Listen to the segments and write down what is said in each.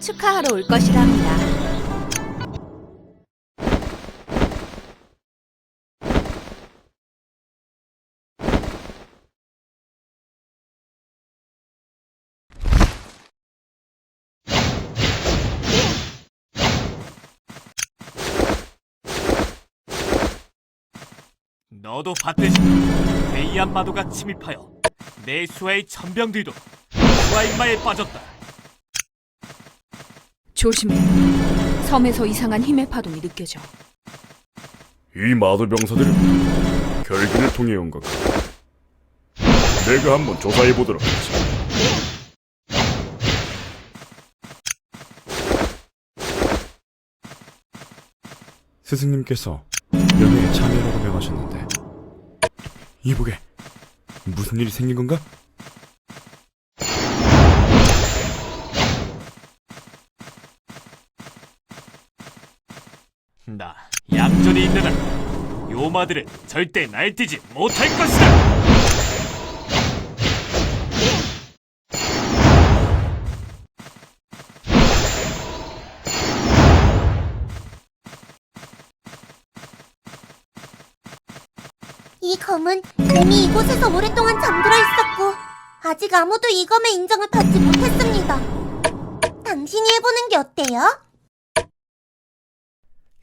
축하하러 올 것이랍니다. 너도 봤듯이 회의한 마도가 침입하여 내 수하의 천병 뒤로 수하 인마에 빠졌다. 조심해. 섬에서 이상한 힘의 파동이 느껴져. 이 마도병사들은 결기를 통해 온 건가? 내가 한번 조사해 보도록 하지. 스승님께서 연회에 참여라고 명하셨는데 이보게 무슨 일이 생긴 건가? 나 얌전히 있는 한 요마들은 절대 날뛰지 못할 것이다. 이 검은 이미 이곳에서 오랫동안 잠들어 있었고 아직 아무도 이 검의 인정을 받지 못했습니다. 당신이 해보는 게 어때요?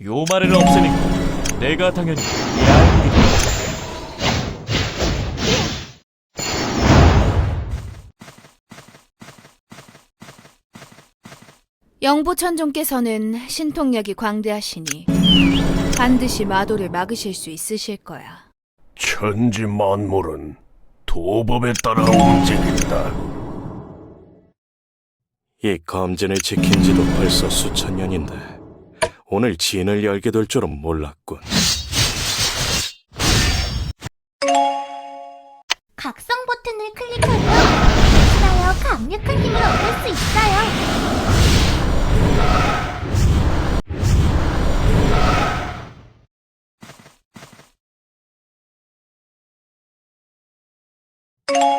요마를 없애니까 내가 당연히 야인이다. 영부천종께서는 신통력이 광대하시니 반드시 마도를 막으실 수 있으실 거야. 천지 만물은 도법에 따라 움직인다. 이 검진을 지킨 지도 벌써 수천 년인데 오늘 진을 열게 될 줄은 몰랐군. 각성 버튼을 클릭하면 있어요 강력한 힘을 얻을 수 있어요.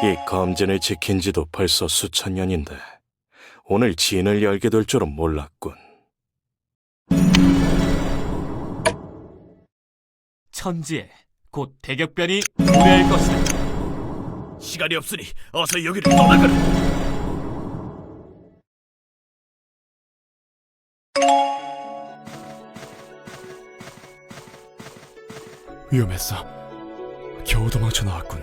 이 검진을 지킨 지도 벌써 수천 년인데 오늘 진을 열게 될 줄은 몰랐군. 천지에 곧 대격변이 도래할 것이다. 시간이 없으니 어서 여기를 떠나거라. 위험했어. 겨우 도망쳐 나왔군.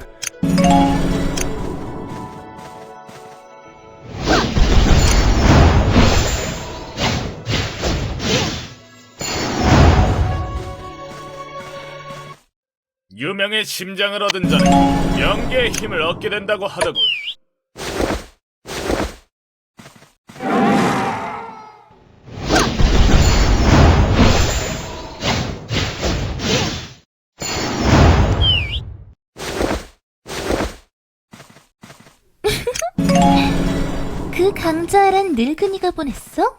유명의 심장을 얻은 자는 영계의 힘을 얻게 된다고 하더군. 그 강자란 늙은이가 보냈어?